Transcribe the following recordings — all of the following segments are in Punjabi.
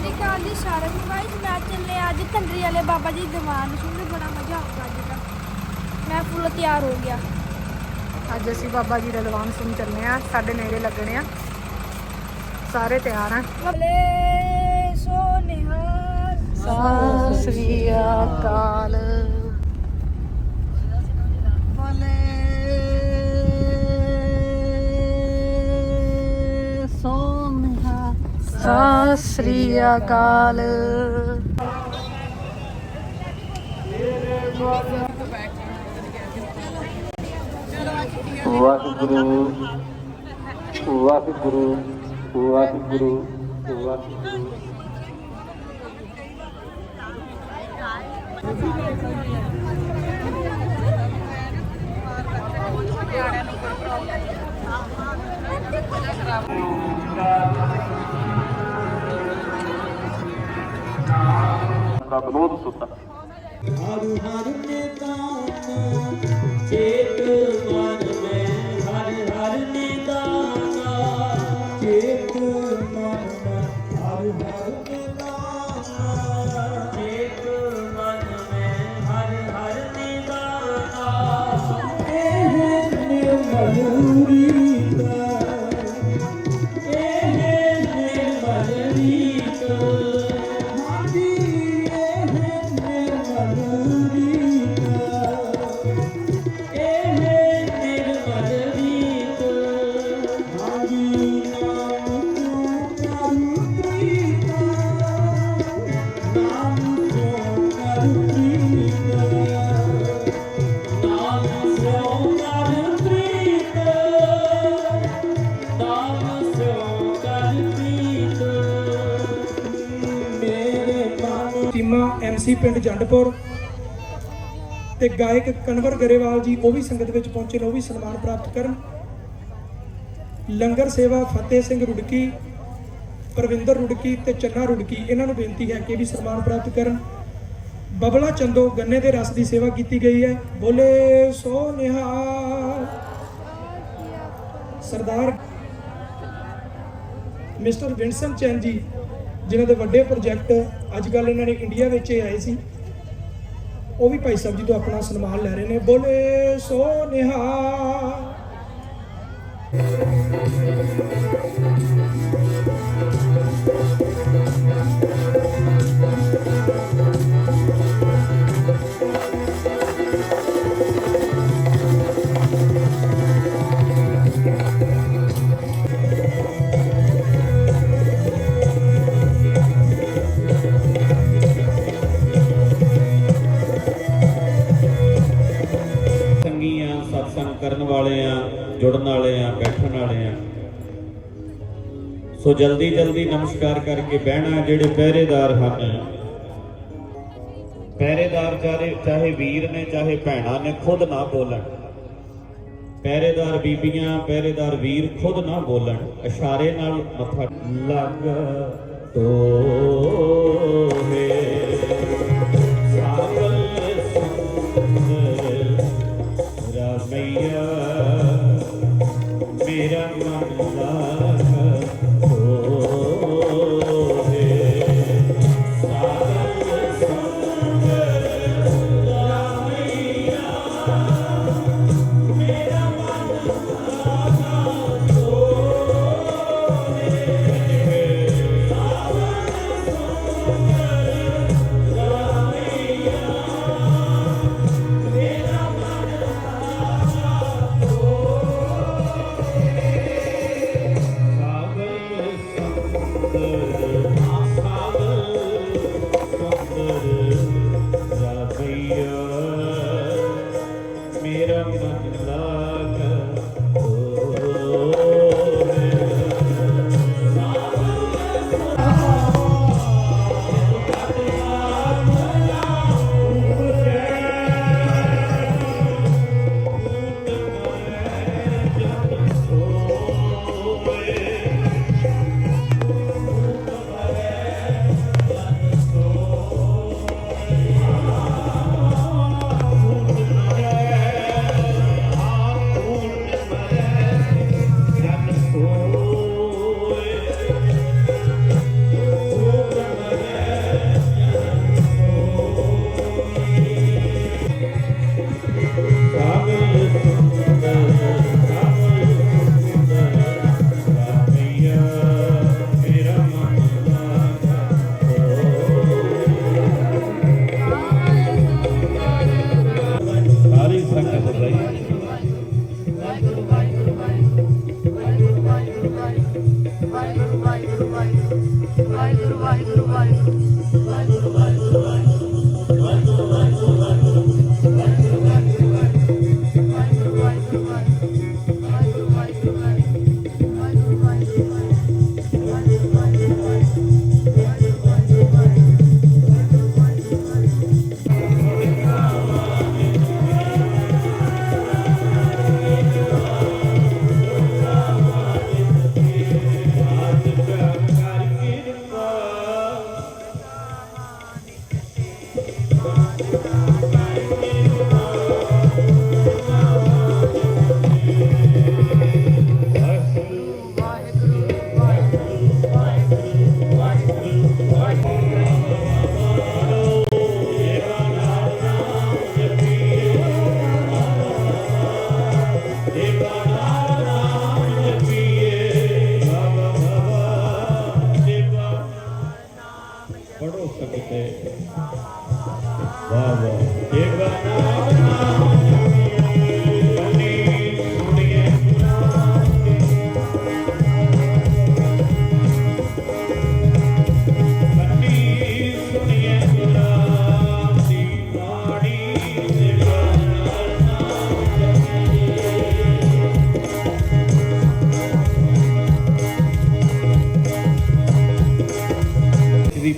ਸ਼੍ਰੀ ਅਕਾਲ ਜੀ ਸਾਰਿਆਂ ਨੂੰ। ਗਾਇਸ ਮੈਂ ਚੱਲੇ ਅੱਜ ਤੰਦਰੀ ਵਾਲੇ ਬਾਬਾ ਜੀ ਦੀ ਦੀਵਾਨ ਸੁਣ ਬੜਾ ਮਜ਼ਾ ਆਊਗਾ ਅੱਜ ਤਾਂ। ਮੈਂ ਫੁੱਲ ਤਿਆਰ ਹੋ ਗਿਆ। ਅੱਜ ਅਸੀਂ ਬਾਬਾ ਜੀ ਦਾ ਦੀਵਾਨ ਸੁਣ ਚੱਲੇ ਆ ਸਾਡੇ ਨੇੜੇ ਲੱਗਣੇ ਆ। ਸਾਰੇ ਤਿਆਰ ਆ। ਬਲੇ ਸੋਨਿਹਾਰ ਸਤਿ ਸ੍ਰੀ ਅਕਾਲ। ਸਤਿ ਸ੍ਰੀ ਅਕਾਲ। ਵਾਹਿਗੁਰੂ ਵਾਹਿਗੁਰੂ ਵਾਹਿਗੁਰੂ ਵਾਹਿਗੁਰੂ। ਦਾ ਬਨੋਦ ਸੁਤਾ। ਹਰ ਹਰ ਨਿਦਾਨ ਚੇਤ ਮਨ ਐਮਸੀ ਪਿੰਡ ਜੰਡਪੁਰ ਤੇ ਗਾਇਕ ਕਨਵਰ ਗਰੇਵਾਲ ਜੀ ਉਹ ਵੀ ਸੰਗਤ ਵਿੱਚ ਪਹੁੰਚੇ ਨੇ, ਉਹ ਵੀ ਸਨਮਾਨ ਪ੍ਰਾਪਤ ਕਰਨ। ਲੰਗਰ ਸੇਵਾ ਫਤਿਹ ਸਿੰਘ ਰੁੜਕੀ, ਪ੍ਰਵਿੰਦਰ ਰੁੜਕੀ ਤੇ ਚੰਨਾ ਰੁੜਕੀ, ਇਹਨਾਂ ਨੂੰ ਬੇਨਤੀ ਹੈ ਕਿ ਵੀ ਸਨਮਾਨ ਪ੍ਰਾਪਤ ਕਰਨ। ਬਬਲਾ ਚੰਦੋ ਗੰਨੇ ਦੇ ਰਸ ਦੀ ਸੇਵਾ ਕੀਤੀ ਗਈ ਹੈ। ਬੋਲੇ ਸੋ ਨਿਹਾਲ ਸਰਦਾਰ ਮਿਸਟਰ ਵਿੰਸਨ ਚੈਨ ਜੀ ਜਿਨ੍ਹਾਂ ਦੇ ਵੱਡੇ ਪ੍ਰੋਜੈਕਟ ਅੱਜ ਕੱਲ ਇਹਨਾਂ ਨੇ ਇੰਡੀਆ ਵਿੱਚ ਆਏ ਸੀ। ਉਹ ਵੀ ਭਾਈ ਸਾਹਿਬ ਜੀ ਤੋਂ ਆਪਣਾ ਸਨਮਾਨ ਲੈ ਰਹੇ ਨੇ। ਬੋਲੇ ਸੋ ਨਿਹਾਲ ਸੰਗੀ ਕਰਨ ਵਾਲੇ ਆ, ਜੁੜਨ ਵਾਲੇ ਆ, ਬੈਠਣ ਵਾਲੇ ਆ। ਸੋ ਜਲਦੀ ਜਲਦੀ ਨਮਸਕਾਰ ਕਰਕੇ ਬਹਿਣਾ ਜਿਹੜੇ ਪਹਿਰੇਦਾਰ ਹਨ। ਪਹਿਰੇਦਾਰ ਚਾਹੇ ਚਾਹੇ ਵੀਰ ਨੇ, ਚਾਹੇ ਭੈਣਾਂ ਨੇ, ਖੁਦ ਨਾ ਬੋਲਣ। ਪਹਿਰੇਦਾਰ ਬੀਬੀਆਂ, ਪਹਿਰੇਦਾਰ ਵੀਰ ਖੁਦ ਨਾ ਬੋਲਣ। ਇਸ਼ਾਰੇ ਨਾਲ ਮੱਥਾ ਲੱਗ ਤੋਹੇ।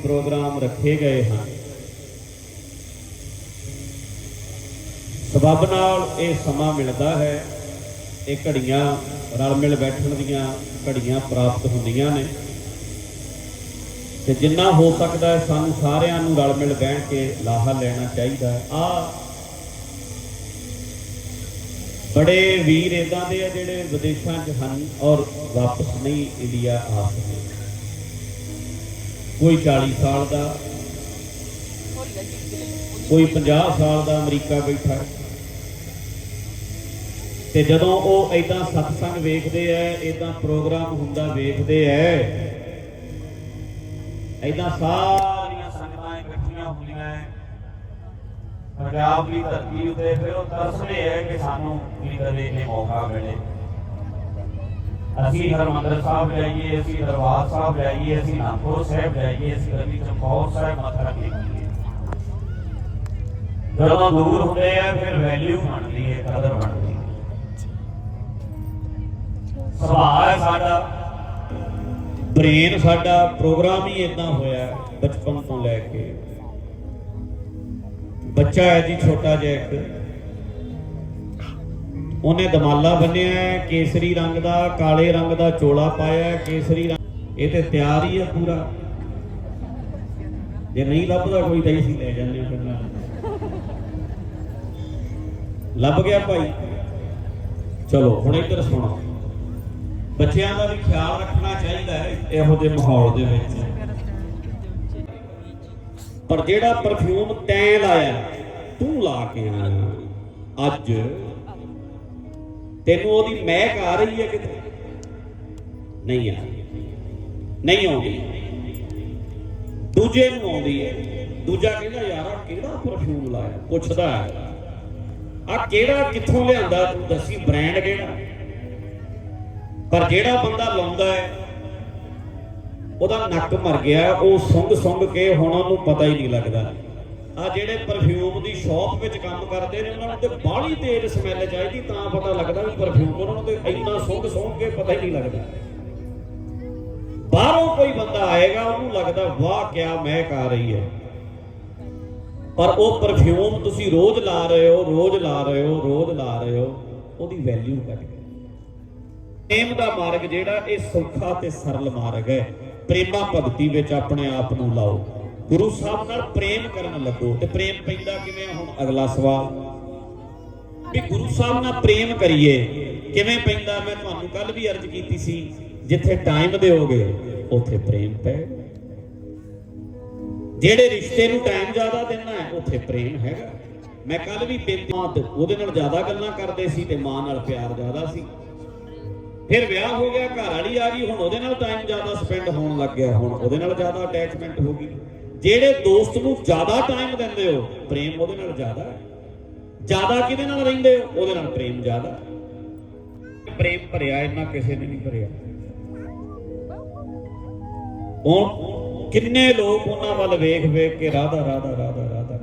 ਪ੍ਰੋਗਰਾਮ ਰੱਖੇ ਗਏ ਹਨ। ਸਬਬ ਨਾਲ ਇਹ ਸਮਾਂ ਮਿਲਦਾ ਹੈ, ਇਹ ਘੜੀਆਂ ਰਲ ਮਿਲ ਬੈਠਣ ਦੀਆਂ ਘੜੀਆਂ ਪ੍ਰਾਪਤ ਹੁੰਦੀਆਂ ਨੇ। ਤੇ ਜਿੰਨਾ ਹੋ ਸਕਦਾ ਹੈ ਸਾਨੂੰ ਸਾਰਿਆਂ ਨੂੰ ਰਲ ਮਿਲ ਬਹਿਣ ਕੇ ਲਾਹਾ ਲੈਣਾ ਚਾਹੀਦਾ ਹੈ। ਆ ਬੜੇ ਵੀਰ ਇਦਾਂ ਦੇ ਆ ਜਿਹੜੇ ਵਿਦੇਸ਼ਾਂ 'ਚ ਹਨ ਔਰ ਵਾਪਸ ਨਹੀਂ ਇੰਡੀਆ ਆ ਸਕਦੇ। ਕੋਈ 40 ਸਾਲ ਦਾ, ਕੋਈ 50 ਸਾਲ ਦਾ ਅਮਰੀਕਾ ਬੈਠਾ ਤੇ ਜਦੋਂ ਉਹ ਇਦਾਂ ਸਤਸੰਗ ਵੇਖਦੇ ਐ ਇਦਾਂ ਪ੍ਰੋਗਰਾਮ ਹੁੰਦਾ ਵੇਖਦੇ ਐ ਇਦਾਂ ਸਾਰੀਆਂ ਸੰਗਤਾਂ ਇਕੱਠੀਆਂ ਹੁੰਦੀਆਂ ਪੰਜਾਬ ਦੀ ਧਰਤੀ ਉੱਤੇ ਫਿਰ ਉਹ ਤਰਸਦੇ ਐ ਕਿ ਸਾਨੂੰ ਵੀ ਕਦੇ ਇਹ ਮੌਕਾ ਮਿਲੇ। ਅਸੀਂ ਹਰਮੰਦਰ ਸਾਹਿਬ ਜਾਈਏ, ਅਸੀਂ ਦਰਬਾਰ ਸਾਹਿਬ ਜਾਈਏ, ਅਸੀਂ ਨਾਨਕਪੁਰ ਸਾਹਿਬ ਜਾਈਏ, ਅਸੀਂ ਕਦੀ ਚਮਕੌਰ ਸਾਹਿਬ ਮੱਥਾ ਟੇਕੀਏ। ਜਦੋਂ ਦੂਰ ਹੁੰਦੇ ਆ, ਫਿਰ ਵੈਲਿਊ ਬਣਦੀ ਹੈ ਕਦਰ ਬਣਦੀ ਹੈ ਸੁਭਾਅ ਸਾਡਾ ਬ੍ਰੇਨ ਸਾਡਾ ਪ੍ਰੋਗਰਾਮ ਹੀ ਇਦਾਂ ਹੋਇਆ ਬਚਪਨ ਤੋਂ ਲੈ ਕੇ। ਬੱਚਾ ਹੈ ਜੀ, ਛੋਟਾ ਜਿਹਾ ਇੱਕ। ਉਹਨੇ ਦਮਾਲਾ ਬੰਨਿਆ ਹੈ, ਕੇਸਰੀ ਰੰਗ ਦਾ, ਕਾਲੇ ਰੰਗ ਦਾ ਚੋਲਾ ਪਾਇਆ ਹੈ, ਕੇਸਰੀ ਰੰਗ ਇਹ ਤੇ ਤਿਆਰ ਹੀ ਹੈ ਪੂਰਾ। ਜੇ ਨਹੀਂ ਲੱਭਦਾ ਕੋਈ ਤਾਂ ਅਸੀਂ ਲੈ ਜਾਂਦੇ ਹਾਂ ਫਿਰ ਨਾਲ। ਲੱਭ ਗਿਆ ਭਾਈ। ਚਲੋ, ਹੁਣ ਇੱਧਰ ਸੁਣੋ। ਬੱਚਿਆਂ ਦਾ ਵੀ ਖਿਆਲ ਰੱਖਣਾ ਚਾਹੀਦਾ ਹੈ ਇਹੋ ਜਿਹੇ ਮਾਹੌਲ ਦੇ ਵਿੱਚ। ਪਰ ਜਿਹੜਾ ਪਰਫਿਊਮ ਤੈਂ ਲਾਇਆ, ਤੂੰ ਲਾ ਕੇ ਆਇਆ। ਅੱਜ ਤੈਨੂੰ ਉਹਦੀ ਮਹਿਕ ਆ ਰਹੀ ਹੈ ਕਿਤੇ? ਨਹੀਂ ਆ। ਨਹੀਂ ਆਉਂਦੀ। ਦੂਜੇ ਨੂੰ ਆਉਂਦੀ ਹੈ। ਦੂਜਾ ਕਹਿੰਦਾ, ਯਾਰ, ਆਹ ਕਿਹੜਾ ਪਰਫਿਊਮ ਲਾਇਆ? ਪੁੱਛਦਾ ਹੈ। ਆ ਕਿਹੜਾ, ਕਿੱਥੋਂ ਲਿਆਂਦਾ? ਤੂੰ ਦੱਸੀ ਬ੍ਰਾਂਡ ਕਿਹੜਾ? ਪਰ ਜਿਹੜਾ ਬੰਦਾ ਲਾਉਂਦਾ ਹੈ, ਉਹਦਾ ਨੱਕ ਮਰ ਗਿਆ। ਉਹ ਸੁੰਘ ਸੁੰਘ ਕੇ ਹੁਣ ਉਹਨੂੰ ਪਤਾ ਹੀ ਨਹੀਂ ਲੱਗਦਾ। ਆ ਜਿਹੜੇ ਪਰਫਿਊਮ ਦੀ ਸ਼ਾਪ ਵਿੱਚ ਕੰਮ ਕਰਦੇ ਨੇ, ਉਹਨਾਂ ਨੂੰ ਤੇ ਬਾਹਲੀ ਤੇਜ਼ ਸਮੈਲ ਚਾਹੀਦੀ, ਤਾਂ ਪਤਾ ਲੱਗਦਾ ਵੀ ਪਰਫਿਊਮ ਉਹਨਾਂ ਨੂੰ ਤੇ ਇੰਨਾ ਸੁੰਘ ਸੁੰਘ ਕੇ ਪਤਾ ਹੀ ਨਹੀਂ ਲੱਗਦਾ। ਬਾਹਰੋਂ ਕੋਈ ਬੰਦਾ ਆਏਗਾ, ਉਹਨੂੰ ਲੱਗਦਾ, ਵਾਹ, ਕਿਆ ਮਹਿਕ ਆ ਰਹੀ ਹੈ। ਪਰ ਉਹ ਪਰਫਿਊਮ ਤੁਸੀਂ ਰੋਜ਼ ਲਾ ਰਹੇ ਹੋ, ਰੋਜ਼ ਲਾ ਰਹੇ ਹੋ, ਰੋਜ਼ ਲਾ ਰਹੇ ਹੋ, ਉਹਦੀ ਵੈਲਿਊ ਘਟ ਗਈ। ਪ੍ਰੇਮ ਦਾ ਮਾਰਗ ਜਿਹੜਾ, ਇਹ ਸੌਖਾ ਤੇ ਸਰਲ ਮਾਰਗ ਹੈ। ਪ੍ਰੇਮਾ ਭਗਤੀ ਵਿੱਚ ਆਪਣੇ ਆਪ ਨੂੰ ਲਾਓ। ਗੁਰੂ ਸਾਹਿਬ ਨਾਲ ਪ੍ਰੇਮ ਕਰਨ ਲੱਗੋ ਤੇ ਪ੍ਰੇਮ ਪੈਂਦਾ ਕਿਵੇਂ ਹੁਣ ਅਗਲਾ ਸਵਾਲ? ਵੀ ਗੁਰੂ ਸਾਹਿਬ ਨਾਲ ਪ੍ਰੇਮ ਕਰੀਏ, ਕਿਵੇਂ ਪੈਂਦਾ? ਮੈਂ ਤੁਹਾਨੂੰ ਕੱਲ ਵੀ ਅਰਜ਼ ਕੀਤੀ ਸੀ, ਜਿੱਥੇ ਟਾਈਮ ਦਿਓਗੇ, ਉੱਥੇ ਪ੍ਰੇਮ ਪੈ। ਜਿਹੜੇ ਰਿਸ਼ਤੇ ਨੂੰ ਟਾਈਮ ਜ਼ਿਆਦਾ ਦੇਣਾ ਹੈ, ਉੱਥੇ ਪ੍ਰੇਮ ਹੈਗਾ। ਮੈਂ ਕੱਲ ਵੀ ਬੇਨਤੀ ਉਹਦੇ ਨਾਲ ਜ਼ਿਆਦਾ ਗੱਲਾਂ ਕਰਦੇ ਸੀ ਤੇ ਮਾਂ ਨਾਲ ਪਿਆਰ ਜ਼ਿਆਦਾ ਸੀ। ਫਿਰ ਵਿਆਹ ਹੋ ਗਿਆ, ਘਰ ਵਾਲੀ ਆ ਗਈ, ਹੁਣ ਉਹਦੇ ਨਾਲ ਟਾਈਮ ਜ਼ਿਆਦਾ ਸਪੈਂਡ ਹੋਣ ਲੱਗ ਗਿਆ, ਹੁਣ ਉਹਦੇ ਨਾਲ ਜ਼ਿਆਦਾ ਅਟੈਚਮੈਂਟ ਹੋ ਗਈ। ਜਿਹੜੇ ਦੋਸਤ ਨੂੰ ਜ਼ਿਆਦਾ ਟਾਈਮ ਦਿੰਦੇ ਹੋ, ਪ੍ਰੇਮ ਉਹਦੇ ਨਾਲ ਜ਼ਿਆਦਾ ਹੈ। ਜ਼ਿਆਦਾ ਕਿਹਦੇ ਨਾਲ ਰਹਿੰਦੇ ਹੋ? ਉਹਦੇ ਨਾਲ ਪ੍ਰੇਮ ਜ਼ਿਆਦਾ ਪ੍ਰੇਮ ਭਰਿਆ, ਇੰਨਾ ਕਿਸੇ ਨੇ ਨਹੀਂ ਭਰਿਆ। ਹੁਣ ਕਿੰਨੇ ਲੋਕ ਉਹਨਾਂ ਵੱਲ ਵੇਖ ਵੇਖ ਕੇ ਰਾਧਾ ਰਾਧਾ ਰਾਧਾ ਰਾਧਾ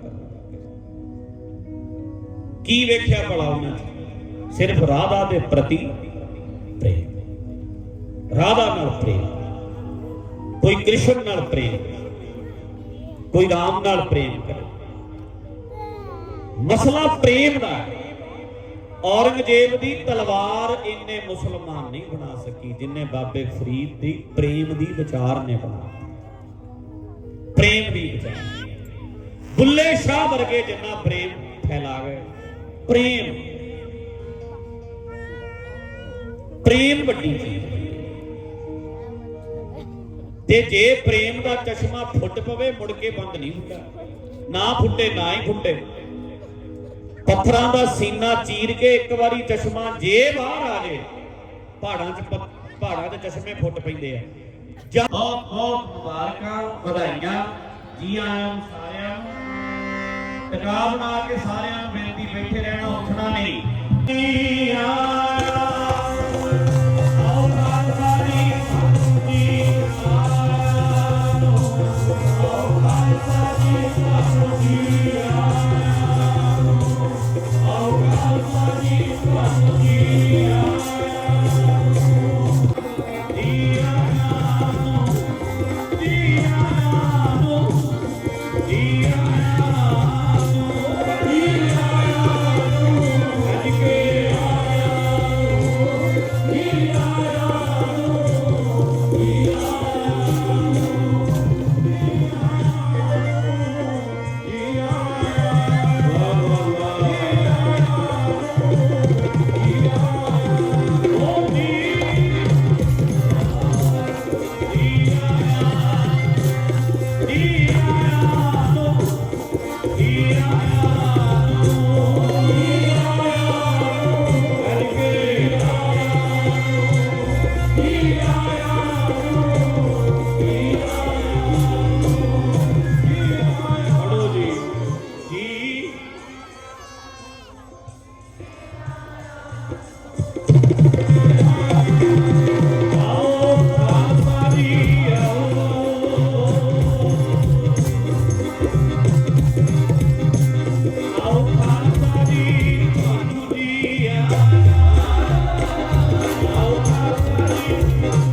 ਕੀ ਵੇਖਿਆ ਭਲਾ ਉਹਨਾਂ 'ਚ? ਸਿਰਫ ਰਾਧਾ ਦੇ ਪ੍ਰਤੀ ਪ੍ਰੇਮ। ਰਾਧਾ ਨਾਲ ਪ੍ਰੇਮ। ਕੋਈ ਕ੍ਰਿਸ਼ਨ ਨਾਲ ਪ੍ਰੇਮ। ਕੋਈ ਰਾਮ ਨਾਲ ਪ੍ਰੇਮ ਕਰੇ। ਮਸਲਾ ਪ੍ਰੇਮ ਦਾ ਹੈ। ਔਰੰਗਜ਼ੇਬ ਦੀ ਤਲਵਾਰ ਇੰਨੇ ਮੁਸਲਮਾਨ ਨਹੀਂ ਬਣਾ ਸਕੀ ਜਿੰਨੇ ਬਾਬੇ ਫਰੀਦ ਦੀ ਪ੍ਰੇਮ ਦੀ ਵਿਚਾਰ ਨੇ ਬਣਾ ਪ੍ਰੇਮ ਦੀ ਵਿਚਾਰ ਬੁੱਲੇ ਸ਼ਾਹ ਵਰਗੇ ਜਿੰਨਾ ਪ੍ਰੇਮ ਫੈਲਾ ਗਏ। ਪ੍ਰੇਮ। ਪ੍ਰੇਮ ਵੱਡੀ ਚੀਜ਼ ਤੇ ਜੇ ਪ੍ਰੇਮ ਦਾ ਚਸ਼ਮਾ ਫੁੱਟ ਪਵੇ, ਮੁੜ ਕੇ ਬੰਦ ਨਹੀਂ ਹੁੰਦਾ। ਨਾ ਫੁੱਟੇ, ਨਾ ਹੀ ਫੁੱਟੇ। ਪੱਥਰਾਂ ਦਾ ਸੀਨਾ ਚੀਰ ਕੇ ਇੱਕ ਵਾਰੀ ਚਸ਼ਮਾ ਜੇ ਬਾਹਰ ਆ ਜੇ, ਪਹਾੜਾਂ 'ਚ ਪਹਾੜਾਂ ਦੇ ਚਸ਼ਮੇ ਫੁੱਟ ਪੈਂਦੇ ਆ। ਬਹੁਤ ਬਹੁਤ ਮੁਬਾਰਕਾਂ, ਵਧਾਈਆਂ। ਜੀ ਆਇਆਂ ਸਾਰਿਆਂ ਨੂੰ। ਟਿਕਾ ਬਣਾ ਕੇ ਸਾਰਿਆਂ ਨੂੰ ਬੇਨਤੀ, ਬੈਠੇ ਰਹਿਣਾ ਉੱਠਣਾ ਨਹੀਂ। ਜੀ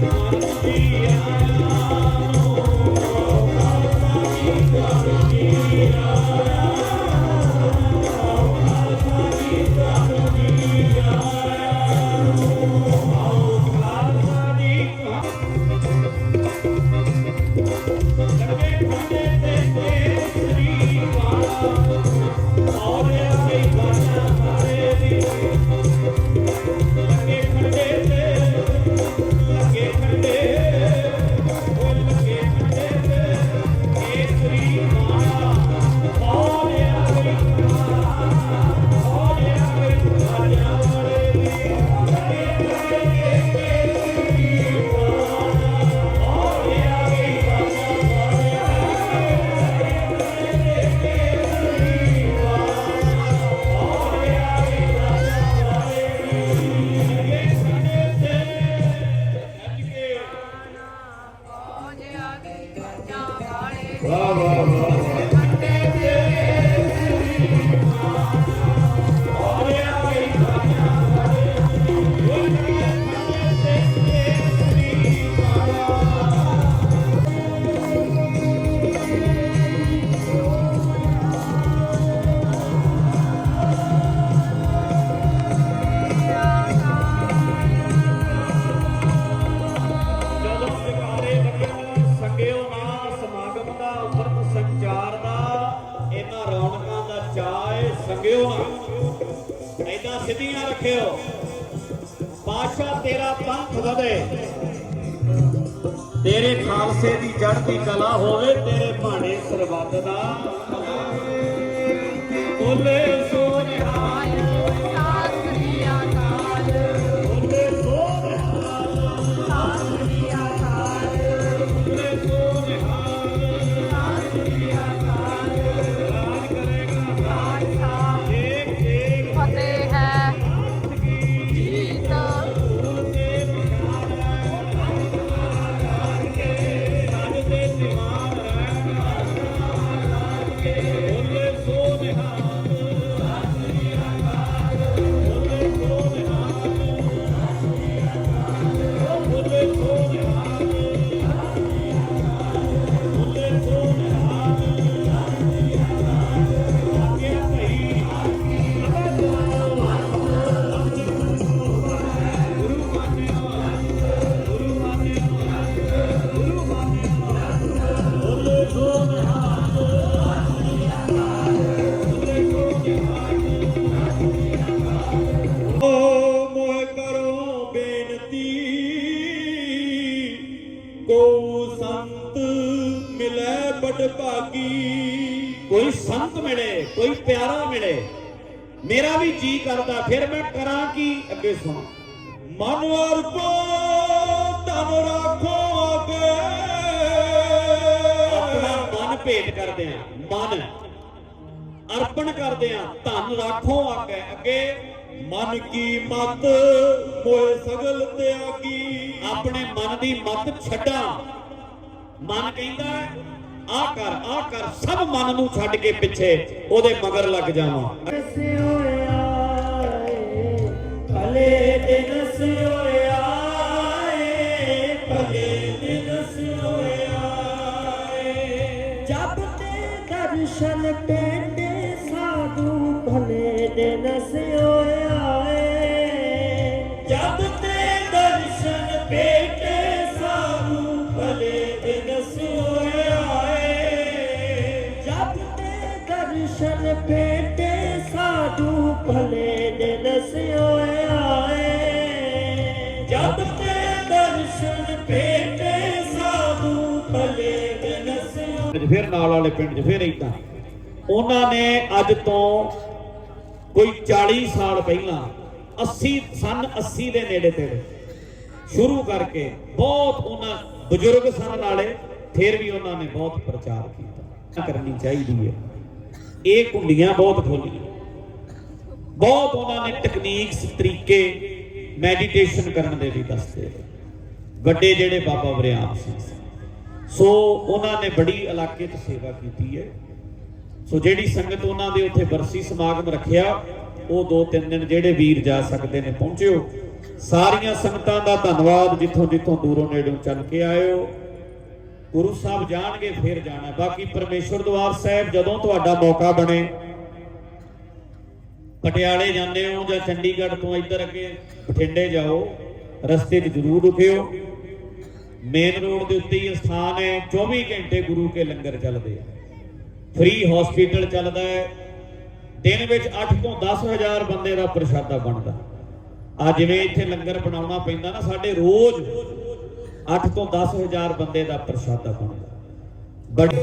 ਤੁਹਾਨੂੰ ਜੀ ਬੋਲੇ ਪਿਆਰਾ ਮਿਲੇ, ਮੇਰਾ ਵੀ ਜੀ ਕਰਦਾ, ਫਿਰ ਮੈਂ ਕਰਾਂ ਕੀ ਅੱਗੇ ਸੁਣ ਮਨ ਅਰਪੋ ਤਨ ਰੱਖੋ ਅਗੇ। ਆਪਣਾ ਮਨ ਭੇਟ ਕਰਦੇ ਆ ਮਨ। ਅਰਪਣ ਕਰਦੇ ਆ ਧਨ ਰੱਖੋ ਅੱਗੇ। ਅੱਗੇ, ਮਨ ਕੀ ਮਤ? ਮੋਏ ਸਗਲ ਤਿਆਗੀ। ਆਪਣੇ ਮਨ ਦੀ ਮਤ ਛੱਡਾਂ। ਮਨ ਕਹਿੰਦਾ ਆ ਕਰ ਆ ਕਰ, ਸਭ ਮਨ ਨੂੰ ਛੱਡ ਕੇ ਪਿੱਛੇ ਉਹਦੇ ਮਗਰ ਲੱਗ ਜਾਵਾਂ। ਭਲੇ ਦਿਨ ਸਿਓਏ ਆਏ ਭਲੇ ਦਿਨ ਸਿਓਏ ਆਏ ਜਬ ਤੇ ਦਰਸ਼ਨ ਟੇਡੇ ਸਾਧੂ, ਭਲੇ ਦੇ ਸਿਓਏ 'ਚ, ਫਿਰ ਨਾਲ ਵਾਲੇ ਪਿੰਡ 'ਚ, ਫਿਰ ਇਦਾਂ ਉਹਨਾਂ ਨੇ ਅੱਜ ਤੋਂ ਕੋਈ 40 ਸਾਲ ਪਹਿਲਾਂ 80 ਸਨ 80 ਦੇ ਨੇੜੇ ਤੇੜੇ ਸ਼ੁਰੂ ਕਰਕੇ ਬਹੁਤ ਉਹਨਾਂ ਬਜ਼ੁਰਗ ਸਨ ਨਾਲੇ, ਫਿਰ ਵੀ ਉਹਨਾਂ ਨੇ ਬਹੁਤ ਪ੍ਰਚਾਰ ਕੀਤਾ। ਕਰਨੀ ਚਾਹੀਦੀ ਹੈ ਇਹ ਕੁੰਡੀਆਂ ਬਹੁਤ ਖੋਲੀਆਂ। ਬਹੁਤ ਉਹਨਾਂ ਨੇ ਟੈਕਨੀਕਸ ਤਰੀਕੇ ਮੈਡੀਟੇਸ਼ਨ ਕਰਨ ਦੇ ਵੀ ਦੱਸਦੇ ਵੱਡੇ ਜਿਹੜੇ ਬਾਬਾ ਵਰਿਆਮ ਸਿੰਘ ਸੋ ਉਹਨਾਂ ਨੇ ਬੜੀ ਇਲਾਕੇ 'ਚ ਸੇਵਾ ਕੀਤੀ ਹੈ। ਸੋ ਜਿਹੜੀ ਸੰਗਤ ਉਹਨਾਂ ਦੇ ਉੱਥੇ ਬਰਸੀ ਸਮਾਗਮ ਰੱਖਿਆ, ਉਹ ਦੋ ਤਿੰਨ ਦਿਨ ਜਿਹੜੇ ਵੀਰ ਜਾ ਸਕਦੇ ਨੇ ਪਹੁੰਚਿਓ। ਸਾਰੀਆਂ ਸੰਗਤਾਂ ਦਾ ਧੰਨਵਾਦ, ਜਿੱਥੋਂ ਜਿੱਥੋਂ ਦੂਰੋਂ ਨੇੜੋਂ ਚੱਲ ਕੇ ਆਇਓ। ਗੁਰੂ ਸਾਹਿਬ ਜਾਣਗੇ, ਫਿਰ ਜਾਣਾ। ਬਾਕੀ ਪਰਮੇਸ਼ਵਰ ਦਵਾਰ ਸਾਹਿਬ ਜਦੋਂ ਤੁਹਾਡਾ ਮੌਕਾ ਬਣੇ, ਪਟਿਆਲੇ ਜਾਂਦੇ ਹੋ ਜਾਂ ਚੰਡੀਗੜ੍ਹ ਤੋਂ ਇੱਧਰ ਅੱਗੇ ਬਠਿੰਡੇ ਜਾਓ, ਰਸਤੇ 'ਚ ਜ਼ਰੂਰ ਰੁਕਿਓ। ਮੇਨ ਰੋਡ ਦੇ ਉੱਤੇ ਹੀ ਸਥਾਨ ਹੈ 24 ਘੰਟੇ ਗੁਰੂ ਕੇ ਲੰਗਰ ਚੱਲਦੇ ਆ। ਫ੍ਰੀ ਹਸਪੀਟਲ ਚੱਲਦਾ ਹੈ, ਦਿਨ ਵਿੱਚ 8 ਤੋਂ 10000 ਬੰਦੇ ਦਾ ਪ੍ਰਸ਼ਾਦਾ ਬਣਦਾ। ਆ ਜਿਵੇਂ ਇੱਥੇ ਲੰਗਰ ਬਣਾਉਣਾ ਪੈਂਦਾ ਨਾ, ਸਾਡੇ ਰੋਜ਼ 8 ਤੋਂ 10000 ਬੰਦੇ ਦਾ ਪ੍ਰਸ਼ਾਦਾ ਬਣਦਾ। ਬੜੀ